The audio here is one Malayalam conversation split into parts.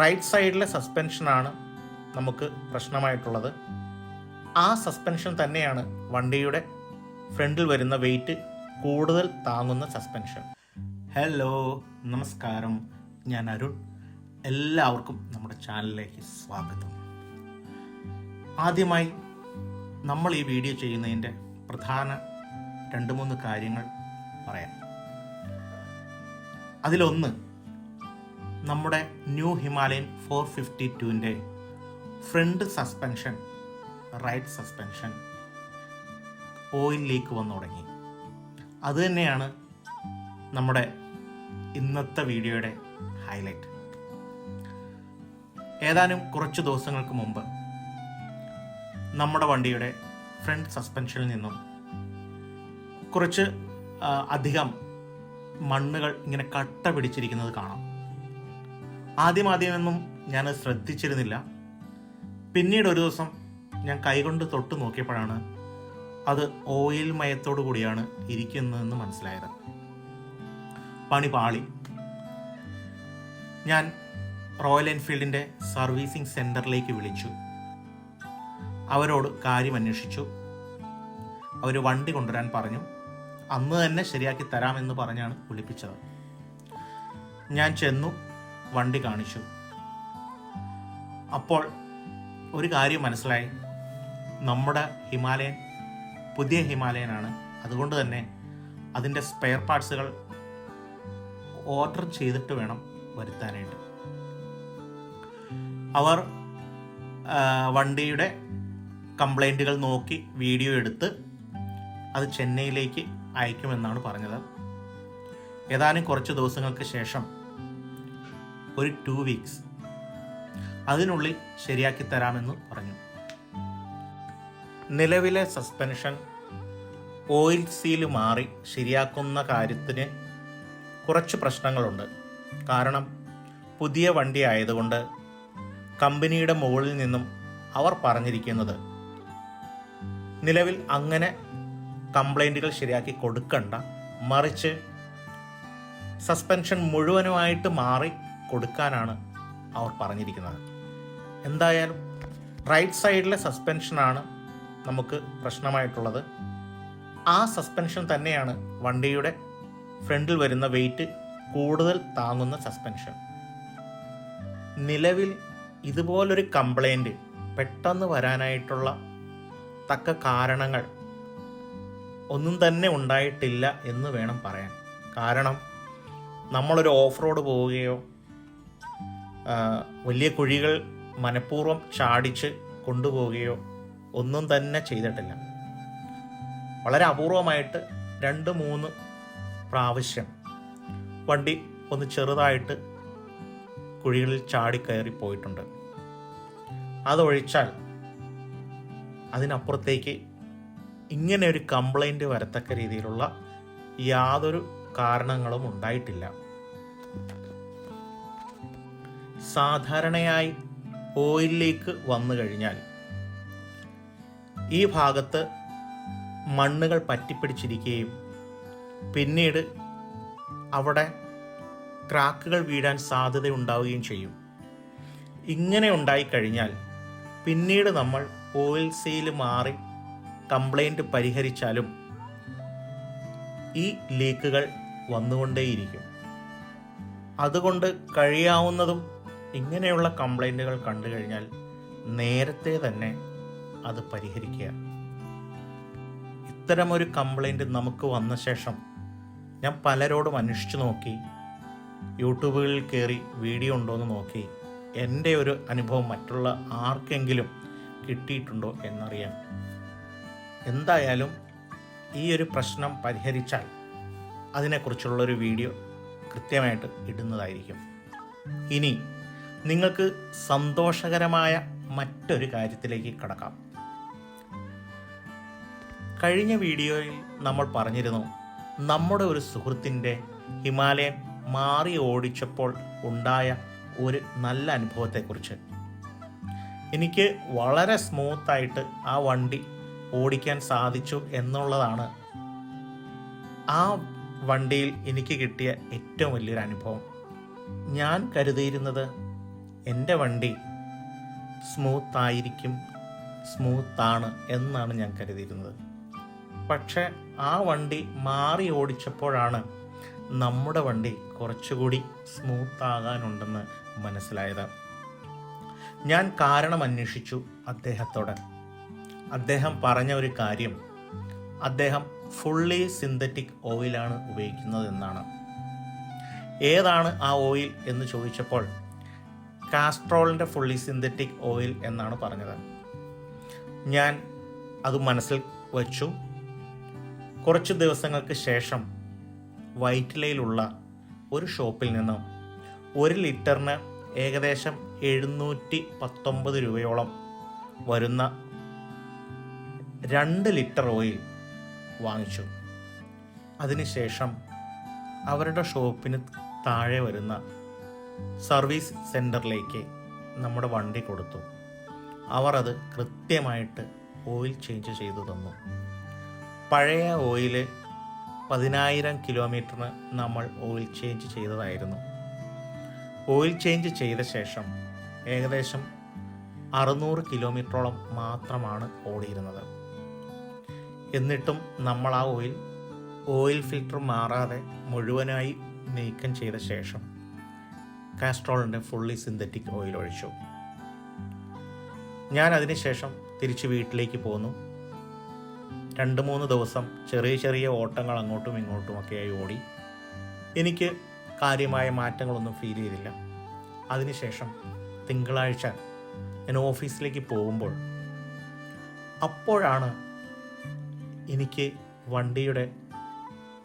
റൈറ്റ് സൈഡിലെ സസ്പെൻഷനാണ് നമുക്ക് പ്രശ്നമായിട്ടുള്ളത്. ആ സസ്പെൻഷൻ തന്നെയാണ് വണ്ടിയുടെ ഫ്രണ്ടിൽ വരുന്ന വെയിറ്റ് കൂടുതൽ താങ്ങുന്ന സസ്പെൻഷൻ ഹലോ നമസ്കാരം. ഞാൻ അരുൺ. എല്ലാവർക്കും നമ്മുടെ ചാനലിലേക്ക് സ്വാഗതം. ആദ്യമായി നമ്മൾ ഈ വീഡിയോ ചെയ്യുന്നതിന്റെ പ്രധാന രണ്ട് മൂന്ന് കാര്യങ്ങൾ പറയാം. അതിലൊന്ന് നമ്മുടെ ന്യൂ ഹിമാലയൻ ഫോർ ഫിഫ്റ്റി ടുവിന്റെ front suspension right suspension oil leak വന്നു തുടങ്ങി. അത് തന്നെയാണ് നമ്മുടെ ഇന്നത്തെ വീഡിയോയുടെ ഹൈലൈറ്റ്. ഏതാനും കുറച്ച് ദിവസങ്ങൾക്ക് മുമ്പ് നമ്മുടെ വണ്ടിയുടെ ഫ്രണ്ട് സസ്പെൻഷനിൽ നിന്നും കുറച്ച് അധികം മണ്ണുകൾ ഇങ്ങനെ കട്ട പിടിച്ചിരിക്കുന്നത് കാണാം. ആദ്യം ആദ്യമൊന്നും ഞാൻ ശ്രദ്ധിച്ചിരുന്നില്ല. പിന്നീട് ഒരു ദിവസം ഞാൻ കൈകൊണ്ട് തൊട്ട് നോക്കിയപ്പോഴാണ് അത് ഓയിൽ മയത്തോടു കൂടിയാണ് ഇരിക്കുന്നതെന്ന് മനസ്സിലായത്. പണി പാളി. ഞാൻ റോയൽ എൻഫീൽഡിന്റെ സർവീസിംഗ് സെന്ററിലേക്ക് വിളിച്ചു. അവരോട് കാര്യം അന്വേഷിച്ചു. അവർ വണ്ടി കൊണ്ടുവരാൻ പറഞ്ഞു. അന്ന് തന്നെ ശരിയാക്കി തരാമെന്ന് പറഞ്ഞാണ് വിളിപ്പിച്ചത്. ഞാൻ ചെന്നു. വണ്ടി കാണിച്ചു. അപ്പോൾ ഒരു കാര്യം മനസ്സിലായി. നമ്മുടെ ഹിമാലയൻ പുതിയ ഹിമാലയനാണ്. അതുകൊണ്ട് തന്നെ അതിന്റെ സ്പെയർ പാർട്സുകൾ ഓർഡർ ചെയ്തിട്ട് വേണം വരുത്താനായിട്ട്. അവർ വണ്ടിയുടെ കംപ്ലൈന്റുകൾ നോക്കി വീഡിയോ എടുത്ത് അത് ചെന്നൈയിലേക്ക് അയക്കുമെന്നാണ് പറഞ്ഞത്. ഏതാനും കുറച്ച് ദിവസങ്ങൾക്ക് ശേഷം ഒരു ടു വീക്സ് അതിനുള്ളിൽ ശരിയാക്കി തരാമെന്ന് പറഞ്ഞു. നിലവിലെ സസ്പെൻഷൻ ഓയിൽ സീൽ മാറി ശരിയാക്കുന്ന കാര്യത്തിന് കുറച്ച് പ്രശ്നങ്ങളുണ്ട്. കാരണം പുതിയ വണ്ടി ആയതുകൊണ്ട് കമ്പനിയുടെ മുകളിൽ നിന്നും അവർ പറഞ്ഞിരിക്കുന്നത് നിലവിൽ അങ്ങനെ കംപ്ലൈന്റുകൾ ശരിയാക്കി കൊടുക്കണ്ട. മറിച്ച് സസ്പെൻഷൻ മുഴുവനുമായിട്ട് മാറി കൊടുക്കാനാണ് അവർ പറഞ്ഞിരിക്കുന്നത്. എന്തായാലും റൈറ്റ് സൈഡിലെ സസ്പെൻഷനാണ് നമുക്ക് പ്രശ്നമായിട്ടുള്ളത്. ആ സസ്പെൻഷൻ തന്നെയാണ് വണ്ടിയുടെ ഫ്രണ്ടിൽ വരുന്ന വെയിറ്റ് കൂടുതൽ താങ്ങുന്ന സസ്പെൻഷൻ നിലവിൽ ഇതുപോലൊരു കംപ്ലൈന്റ് പെട്ടെന്ന് വരാനായിട്ടുള്ള തക്ക കാരണങ്ങൾ ഒന്നും തന്നെ ഉണ്ടായിട്ടില്ല എന്ന് വേണം പറയാൻ. കാരണം നമ്മളൊരു ഓഫ് റോഡ് പോവുകയോ വലിയ കുഴികൾ മനഃപൂർവം ചാടിച്ച് കൊണ്ടുപോവുകയോ ഒന്നും തന്നെ ചെയ്തിട്ടില്ല. വളരെ അപൂർവമായിട്ട് രണ്ട് മൂന്ന് പ്രാവശ്യം വണ്ടി ഒന്ന് ചെറുതായിട്ട് കുഴികളിൽ ചാടിക്കയറി പോയിട്ടുണ്ട്. അതൊഴിച്ചാൽ അതിനപ്പുറത്തേക്ക് ഇങ്ങനെ ഒരു കംപ്ലൈന്റ് വരത്തക്ക രീതിയിലുള്ള യാതൊരു കാരണങ്ങളും ഉണ്ടായിട്ടില്ല. സാധാരണയായി ഓയിലിലേക്ക് വന്നു കഴിഞ്ഞാൽ ഈ ഭാഗത്ത് മണ്ണുകൾ പറ്റിപ്പിടിച്ചിരിക്കുകയും പിന്നീട് അവിടെ ക്രാക്കുകൾ വീഴാൻ സാധ്യതയുണ്ടാവുകയും ചെയ്യും. ഇങ്ങനെ ഉണ്ടായിക്കഴിഞ്ഞാൽ പിന്നീട് നമ്മൾ ഓയിൽ സെയിൽ മാറി കംപ്ലൈന്റ് പരിഹരിച്ചാലും ഈ ലീക്കുകൾ വന്നുകൊണ്ടേയിരിക്കും. അതുകൊണ്ട് കഴിയാവുന്നതും ഇങ്ങനെയുള്ള കംപ്ലൈന്റുകൾ കണ്ടു കഴിഞ്ഞാൽ നേരത്തെ തന്നെ അത് പരിഹരിക്കുക. ഇത്തരമൊരു കംപ്ലൈന്റ് നമുക്ക് വന്ന ശേഷം ഞാൻ പലരോടും അന്വേഷിച്ചു നോക്കി. യൂട്യൂബുകളിൽ കയറി വീഡിയോ ഉണ്ടോ എന്ന് നോക്കി. എന്റെ ഒരു അനുഭവം മറ്റുള്ള ആർക്കെങ്കിലും കിട്ടിയിട്ടുണ്ടോ എന്നറിയാൻ. എന്തായാലും ഈ ഒരു പ്രശ്നം പരിഹരിച്ചാൽ അതിനെക്കുറിച്ചുള്ളൊരു വീഡിയോ കൃത്യമായിട്ട് ഇടുന്നതായിരിക്കും. ഇനി നിങ്ങൾക്ക് സന്തോഷകരമായ മറ്റൊരു കാര്യത്തിലേക്ക് കടക്കാം. കഴിഞ്ഞ വീഡിയോയിൽ നമ്മൾ പറഞ്ഞിരുന്നു നമ്മുടെ ഒരു സുഹൃത്തിന്റെ ഹിമാലയൻ മാറി ഓടിച്ചപ്പോൾ ഉണ്ടായ ഒരു നല്ല അനുഭവത്തെക്കുറിച്ച്. എനിക്ക് വളരെ സ്മൂത്തായിട്ട് ആ വണ്ടി ഓടിക്കാൻ സാധിച്ചു എന്നുള്ളതാണ് ആ വണ്ടിയിൽ എനിക്ക് കിട്ടിയ ഏറ്റവും വലിയൊരു അനുഭവം. ഞാൻ കരുതിയിരുന്നത് എന്റെ വണ്ടി സ്മൂത്തായിരിക്കും സ്മൂത്താണ് എന്നാണ് ഞാൻ കരുതിയിരുന്നത്. പക്ഷെ ആ വണ്ടി മാറി ഓടിച്ചപ്പോഴാണ് നമ്മുടെ വണ്ടി കുറച്ചുകൂടി സ്മൂത്താകാനുണ്ടെന്ന് മനസ്സിലായത്. ഞാൻ കാരണം അന്വേഷിച്ചു അദ്ദേഹത്തോട്. അദ്ദേഹം പറഞ്ഞ ഒരു കാര്യം അദ്ദേഹം ഫുള്ളി സിന്തറ്റിക് ഓയിലാണ് ഉപയോഗിക്കുന്നത് എന്നാണ് ഏതാണ് ആ ഓയിൽ എന്ന് ചോദിച്ചപ്പോൾ കാസ്ട്രോളിന്റെ ഫുള്ളി സിന്തറ്റിക് ഓയിൽ എന്നാണ് പറഞ്ഞത്. ഞാൻ അത് മനസ്സിൽ വച്ചു. കുറച്ച് ദിവസങ്ങൾക്ക് ശേഷം വൈറ്റിലയിലുള്ള ഒരു ഷോപ്പിൽ നിന്നും ഒരു ലിറ്ററിന് ഏകദേശം എഴുന്നൂറ്റി പത്തൊമ്പത് രൂപയോളം വരുന്ന രണ്ട് ലിറ്റർ ഓയിൽ വാങ്ങിച്ചു. അതിനുശേഷം അവരുടെ ഷോപ്പിന് താഴെ വരുന്ന സർവീസ് സെന്ററിലേക്ക് നമ്മുടെ വണ്ടി കൊടുത്തു. അവർ അത് കൃത്യമായിട്ട് ഓയിൽ ചേഞ്ച് ചെയ്തു തന്നു. പഴയ ഓയിൽ പതിനായിരം കിലോമീറ്ററിന് നമ്മൾ ഓയിൽ ചേഞ്ച് ചെയ്തതായിരുന്നു. ഓയിൽ ചേഞ്ച് ചെയ്ത ശേഷം ഏകദേശം അറുന്നൂറ് കിലോമീറ്ററോളം മാത്രമാണ് ഓടിയിരുന്നത്. എന്നിട്ടും നമ്മൾ ആ ഓയിൽ ഓയിൽ ഫിൽറ്റർ മാറാതെ മുഴുവനായി നീക്കം ചെയ്ത ശേഷം കാസ്ട്രോളിന്റെ ഫുള്ളി സിന്തറ്റിക് ഓയിൽ ഒഴിച്ചു. ഞാൻ അതിനുശേഷം തിരിച്ച് വീട്ടിലേക്ക് പോന്നു. രണ്ട് മൂന്ന് ദിവസം ചെറിയ ചെറിയ ഓട്ടങ്ങൾ അങ്ങോട്ടും ഇങ്ങോട്ടും ഒക്കെയായി ഓടി. എനിക്ക് കാര്യമായ മാറ്റങ്ങളൊന്നും ഫീൽ ചെയ്തില്ല. അതിനുശേഷം തിങ്കളാഴ്ച ഞാൻ ഓഫീസിലേക്ക് പോകുമ്പോൾ അപ്പോഴാണ് എനിക്ക് വണ്ടിയുടെ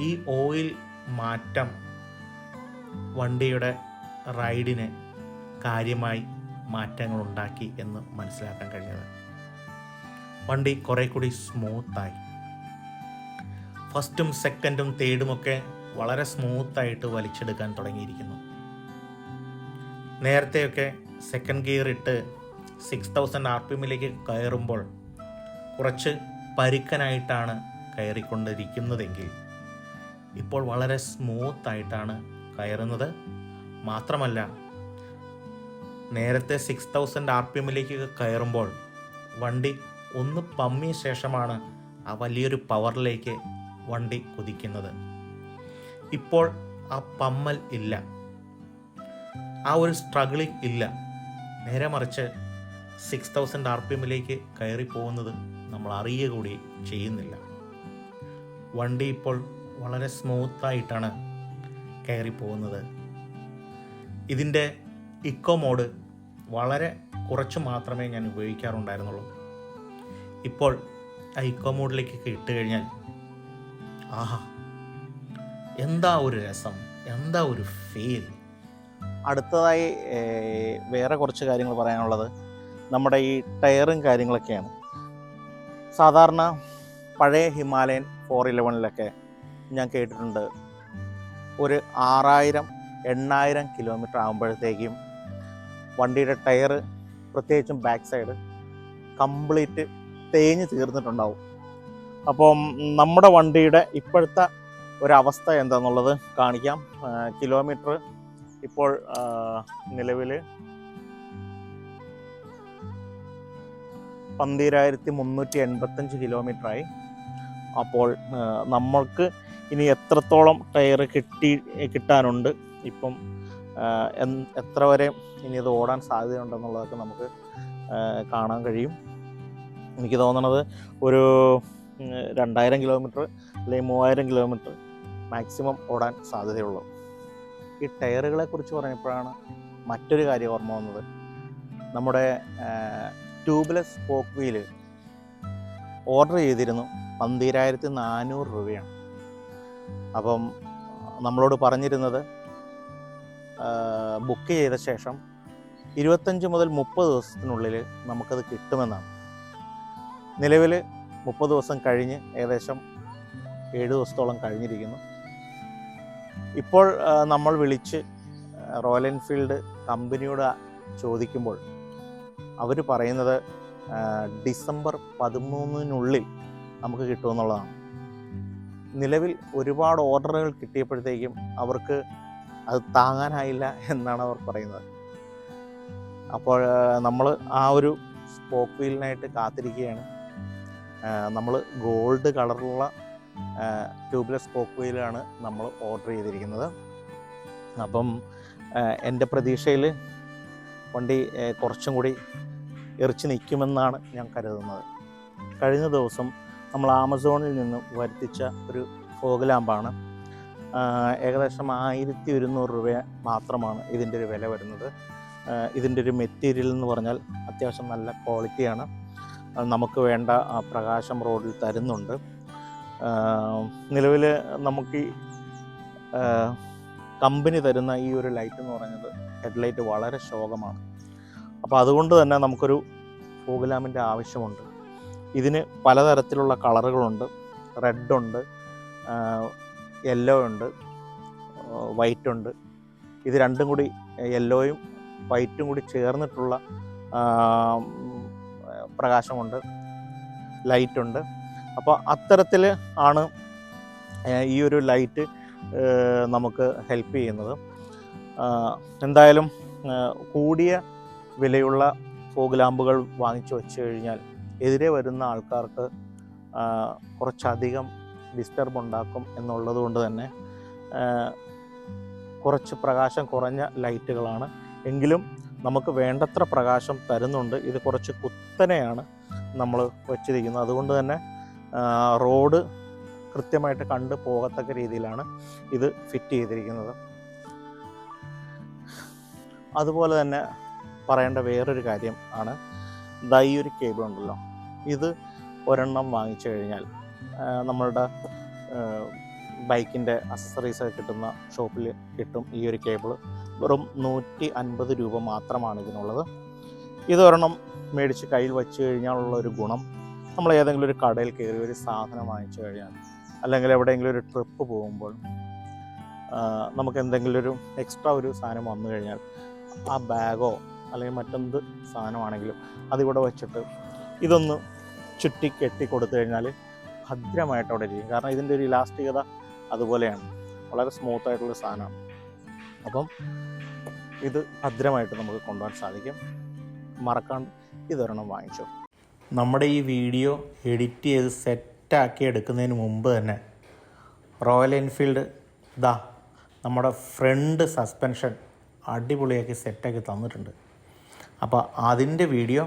ഈ ഓയിൽ മാറ്റം വണ്ടിയുടെ റൈഡിന് കാര്യമായി മാറ്റങ്ങൾ ഉണ്ടാക്കി എന്ന് മനസ്സിലാക്കാൻ കഴിഞ്ഞത്. വണ്ടി കുറെ കൂടി സ്മൂത്തായി. ഫസ്റ്റും സെക്കൻഡും തേർഡും ഒക്കെ വളരെ സ്മൂത്തായിട്ട് വലിച്ചെടുക്കാൻ തുടങ്ങിയിരിക്കുന്നു. നേരത്തെയൊക്കെ സെക്കൻഡ് ഗിയർ ഇട്ട് സിക്സ് തൗസൻഡ് ആർ പി എമ്മിലേക്ക് കയറുമ്പോൾ കുറച്ച് പരുക്കനായിട്ടാണ് കയറിക്കൊണ്ടിരിക്കുന്നതെങ്കിൽ ഇപ്പോൾ വളരെ സ്മൂത്തായിട്ടാണ് കയറുന്നത്. മാത്രമല്ല നേരത്തെ സിക്സ് തൗസൻഡ് ആർ പി എമ്മിലേക്ക് കയറുമ്പോൾ വണ്ടി ഒന്ന് പമ്മിയ ശേഷമാണ് ആ വലിയൊരു പവറിലേക്ക് വണ്ടി കുതിക്കുന്നത്. ഇപ്പോൾ ആ പമ്മൽ ഇല്ല. ആ ഒരു സ്ട്രഗിളിംഗ് ഇല്ല. നേരെ മറിച്ച് സിക്സ് തൗസൻഡ് ആർ പി എമ്മിലേക്ക് കയറി പോകുന്നത് നമ്മൾ അറിയുക കൂടി ചെയ്യുന്നില്ല. വണ്ടി ഇപ്പോൾ വളരെ സ്മൂത്തായിട്ടാണ് കയറി പോകുന്നത്. ഇതിന്റെ ഇക്കോ മോഡ് വളരെ കുറച്ച് മാത്രമേ ഞാൻ ഉപയോഗിക്കാറുണ്ടായിരുന്നുള്ളൂ. ഇപ്പോൾ ആ ഇക്കോ മോഡിലേക്ക് ഇട്ട് കഴിഞ്ഞാൽ ആഹാ എന്താ ഒരു രസം എന്താ ഒരു ഫീൽ അടുത്തതായി വേറെ കുറച്ച് കാര്യങ്ങൾ പറയാനുള്ളത്. നമ്മുടെ ഈ ടയറും കാര്യങ്ങളൊക്കെയാണ്. സാധാരണ പഴയ ഹിമാലയൻ ഫോർ ഇലവനിലൊക്കെ ഞാൻ കേട്ടിട്ടുണ്ട്. ഒരു ആറായിരം എണ്ണായിരം കിലോമീറ്റർ ആകുമ്പോഴത്തേക്കും വണ്ടിയുടെ ടയർ പ്രത്യേകിച്ചും ബാക്ക് സൈഡ് കംപ്ലീറ്റ് തേഞ്ഞ് തീർന്നിട്ടുണ്ടാവും. അപ്പം നമ്മുടെ വണ്ടിയുടെ ഇപ്പോഴത്തെ ഒരവസ്ഥ എന്താണെന്നുള്ളത് കാണിക്കാം. കിലോമീറ്റർ ഇപ്പോൾ നിലവിൽ പന്തിരായിരത്തി മുന്നൂറ്റി എൺപത്തഞ്ച് കിലോമീറ്ററായി അപ്പോൾ നമ്മൾക്ക് ഇനി എത്രത്തോളം ടയർ കിട്ടി കിട്ടാനുണ്ട്? ഇപ്പം എത്ര വരെ ഇനി ഇത് ഓടാൻ സാധ്യതയുണ്ടെന്നുള്ളതൊക്കെ നമുക്ക് കാണാൻ കഴിയും. എനിക്ക് തോന്നണത് ഒരു രണ്ടായിരം കിലോമീറ്റർ അല്ലെങ്കിൽ മൂവായിരം കിലോമീറ്റർ മാക്സിമം ഓടാൻ സാധ്യതയുള്ളൂ. ഈ ടയറുകളെ കുറിച്ച് പറഞ്ഞപ്പോഴാണ് മറ്റൊരു കാര്യം ഓർമ്മ വന്നത്. നമ്മുടെ ട്യൂബ്ലെസ് സ്പോക്ക് വീൽ ഓർഡർ ചെയ്തിരുന്നു പന്തിരായിരത്തി നാനൂറ് രൂപയാണ്. അപ്പം നമ്മളോട് പറഞ്ഞിരുന്നത് ബുക്ക് ചെയ്ത ശേഷം ഇരുപത്തഞ്ച് മുതൽ മുപ്പത് ദിവസത്തിനുള്ളിൽ നമുക്കത് കിട്ടുമെന്നാണ്. നിലവിൽ മുപ്പത് ദിവസം കഴിഞ്ഞ് ഏകദേശം ഏഴ് ദിവസത്തോളം കഴിഞ്ഞിരിക്കുന്നു. ഇപ്പോൾ നമ്മൾ വിളിച്ച് റോയൽ എൻഫീൽഡ് കമ്പനിയോട് ചോദിക്കുമ്പോൾ അവർ പറയുന്നത് ഡിസംബർ പതിമൂന്നിനുള്ളിൽ നമുക്ക് കിട്ടുമെന്നുള്ളതാണ്. നിലവിൽ ഒരുപാട് ഓർഡറുകൾ കിട്ടിയപ്പോഴത്തേക്കും അവർക്ക് അത് താങ്ങാനായില്ല എന്നാണ് അവർ പറയുന്നത്. അപ്പോൾ നമ്മൾ ആ ഒരു സ്പോക്ക് വീലിനായിട്ട് കാത്തിരിക്കുകയാണ്. നമ്മൾ ഗോൾഡ് കളറുള്ള ട്യൂബ്ലെസ് സ്പോക്ക് വീലാണ് നമ്മൾ ഓർഡർ ചെയ്തിരിക്കുന്നത്. അപ്പം എന്റെ പ്രതീക്ഷയിൽ വണ്ടി കുറച്ചും കൂടി എറിച്ച് നിൽക്കുമെന്നാണ് ഞാൻ കരുതുന്നത്. കഴിഞ്ഞ ദിവസം നമ്മൾ ആമസോണിൽ നിന്ന് വരുത്തിച്ച ഒരു ഫോഗ് ലാമ്പാണ്. ഏകദേശം ആയിരത്തി ഒരുന്നൂറ് രൂപ മാത്രമാണ് ഇതിന്റെ ഒരു വില വരുന്നത്. ഇതിന്റെ ഒരു മെറ്റീരിയൽ എന്ന് പറഞ്ഞാൽ അത്യാവശ്യം നല്ല ക്വാളിറ്റിയാണ്. നമുക്ക് വേണ്ട പ്രകാശം റോഡിൽ തരുന്നുണ്ട്. നിലവിൽ നമുക്ക് കമ്പനി തരുന്ന ഈ ഒരു ലൈറ്റ് എന്ന് പറയുന്നത് ഹെഡ്ലൈറ്റ് വളരെ ശോകമാണ്. അപ്പോൾ അതുകൊണ്ട് തന്നെ നമുക്കൊരു ഫോഗ് ലാമ്പിന്റെ ആവശ്യമുണ്ട്. ഇതിന് പലതരത്തിലുള്ള കളറുകളുണ്ട്. റെഡുണ്ട്. യെല്ലോ ഉണ്ട് വൈറ്റ് ഉണ്ട്. ഇത് രണ്ടും കൂടി യെല്ലോയും വൈറ്റും കൂടി ചേർന്നിട്ടുള്ള പ്രകാശമുണ്ട് ലൈറ്റുണ്ട് അപ്പോൾ അത്തരത്തിൽ ആണ് ഈ ഒരു ലൈറ്റ് നമുക്ക് ഹെൽപ്പ് ചെയ്യുന്നത്. എന്തായാലും കൂടിയ വിലയുള്ള ഫോഗ് ലാമ്പുകൾ വാങ്ങിച്ചു വെച്ച് കഴിഞ്ഞാൽ എതിരെ വരുന്ന ആൾക്കാർക്ക് കുറച്ചധികം ഡിസ്റ്റർബ് ഉണ്ടാക്കും എന്നുള്ളത് കൊണ്ട് തന്നെ കുറച്ച് പ്രകാശം കുറഞ്ഞ ലൈറ്റുകളാണ്. എങ്കിലും നമുക്ക് വേണ്ടത്ര പ്രകാശം തരുന്നുണ്ട്. ഇത് കുറച്ച് കുത്തനെയാണ് നമ്മൾ വച്ചിരിക്കുന്നത്. അതുകൊണ്ട് തന്നെ റോഡ് കൃത്യമായിട്ട് കണ്ടു പോകത്തക്ക രീതിയിലാണ് ഇത് ഫിറ്റ് ചെയ്തിരിക്കുന്നത്. അതുപോലെ തന്നെ പറയേണ്ട വേറൊരു കാര്യം ആണ്. ദൈ ഒരു കേബിൾ ഉണ്ടല്ലോ. ഇത് ഒരെണ്ണം വാങ്ങിച്ചു കഴിഞ്ഞാൽ നമ്മളുടെ ബൈക്കിന്റെ അക്സസറീസ് കിട്ടുന്ന ഷോപ്പിൽ കിട്ടും ഈ ഒരു കേബിൾ വെറും നൂറ്റി അൻപത് രൂപ മാത്രമാണ് ഇതിനുള്ളത്. ഇതൊരെണ്ണം മേടിച്ച് കയ്യിൽ വെച്ച് കഴിഞ്ഞാലുള്ള ഒരു ഗുണം നമ്മൾ ഏതെങ്കിലും ഒരു കടയിൽ കയറി ഒരു സാധനം വാങ്ങിച്ചു കഴിഞ്ഞാൽ അല്ലെങ്കിൽ എവിടെയെങ്കിലും ഒരു ട്രിപ്പ് പോകുമ്പോൾ നമുക്ക് എന്തെങ്കിലും ഒരു എക്സ്ട്രാ ഒരു സാധനം വന്നു കഴിഞ്ഞാൽ ആ ബാഗോ അല്ലെങ്കിൽ മറ്റെന്ത് സാധനമാണെങ്കിലും അതിവിടെ വെച്ചിട്ട് ഇതൊന്ന് ചുറ്റി കെട്ടി കൊടുത്തു കഴിഞ്ഞാൽ ഭദ്രമായിട്ട് അവിടെ ഇരിക്കും കാരണം ഇതിന്റെ ഒരു ഇലാസ്റ്റികത അതുപോലെയാണ്. വളരെ സ്മൂത്ത് ആയിട്ടുള്ള സാധനമാണ്. അപ്പം ഇത് ഭദ്രമായിട്ട് നമുക്ക് കൊണ്ടുപോകാൻ സാധിക്കും. മറക്കാണ്ട് ഇതൊരെണ്ണം വാങ്ങിച്ചു. നമ്മുടെ ഈ വീഡിയോ എഡിറ്റ് ചെയ്ത് സെറ്റാക്കി എടുക്കുന്നതിന് മുമ്പ് തന്നെ റോയൽ എൻഫീൽഡ് ഇതാ നമ്മുടെ ഫ്രണ്ട് സസ്പെൻഷൻ അടിപൊളിയാക്കി സെറ്റാക്കി തന്നിട്ടുണ്ട്. അപ്പോൾ അതിന്റെ വീഡിയോ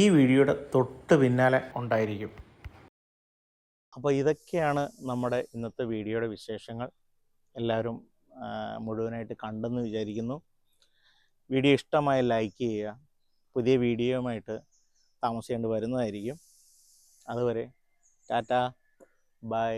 ഈ വീഡിയോയുടെ തൊട്ട് പിന്നാലെ ഉണ്ടായിരിക്കും. അപ്പോൾ ഇതൊക്കെയാണ് നമ്മുടെ ഇന്നത്തെ വീഡിയോയുടെ വിശേഷങ്ങൾ. എല്ലാവരും മുഴുവനായിട്ട് കണ്ടെന്ന് വിചാരിക്കുന്നു. വീഡിയോ ഇഷ്ടമായ ലൈക്ക് ചെയ്യുക. പുതിയ വീഡിയോയുമായിട്ട് താമസിക്കേണ്ടി വരുന്നതായിരിക്കും. അതുവരെ ടാറ്റ ബൈ.